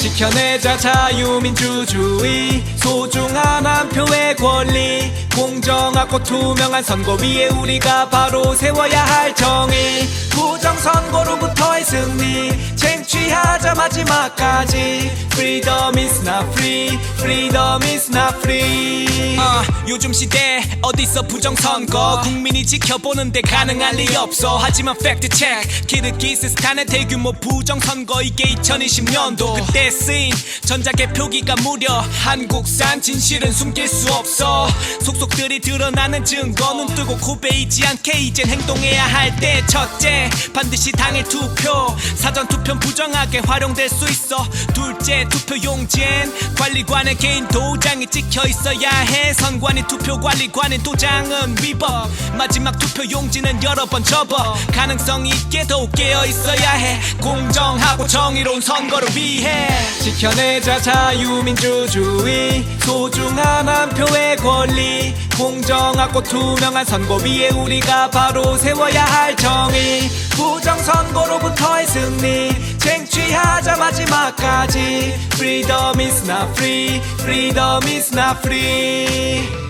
지켜내자 자유민주주의 소중한 한 표의 권리. 공정하고 투명한 선거 위에 우리가 바로 세워야 할 정의. 부정선거로부터의 승리. 쟁취하자 마지막까지 Freedom is not free. 아, 요즘 시대 어디서 부정선거 국민이 지켜보는데 가능할 리 없어. 하지만 팩트 체크 키르기스스탄의 대규모 부정선거 이게 2020년도 그때 쓰인 전자개표기가 무려 한국산 진실은 숨길 수 없어. 속속들이 드러나는 증거 눈 뜨고 고베이지 않게 이젠 행동해야 할 때 첫째 반드시 당일 투표. 사전 투표 부정하게 활용될 수 있어. 둘째 투표 용지엔 관리관의 개인 도장이 찍혀 있어야 해. 선관위 투표관리관의 도장은 위법. 마지막 투표 용지는 여러 번 접어. 가능성 있게 더욱 깨어 있어야 해. 공정하고 정의로운 선거를 위해. 지켜내자 자유민주주의. 소중한 한 표의 권리. 공정하고 투명한 선거 위에 우리가 바로 세워야 할 정의. 부정선거 마지막까지 Freedom is not free Freedom is not free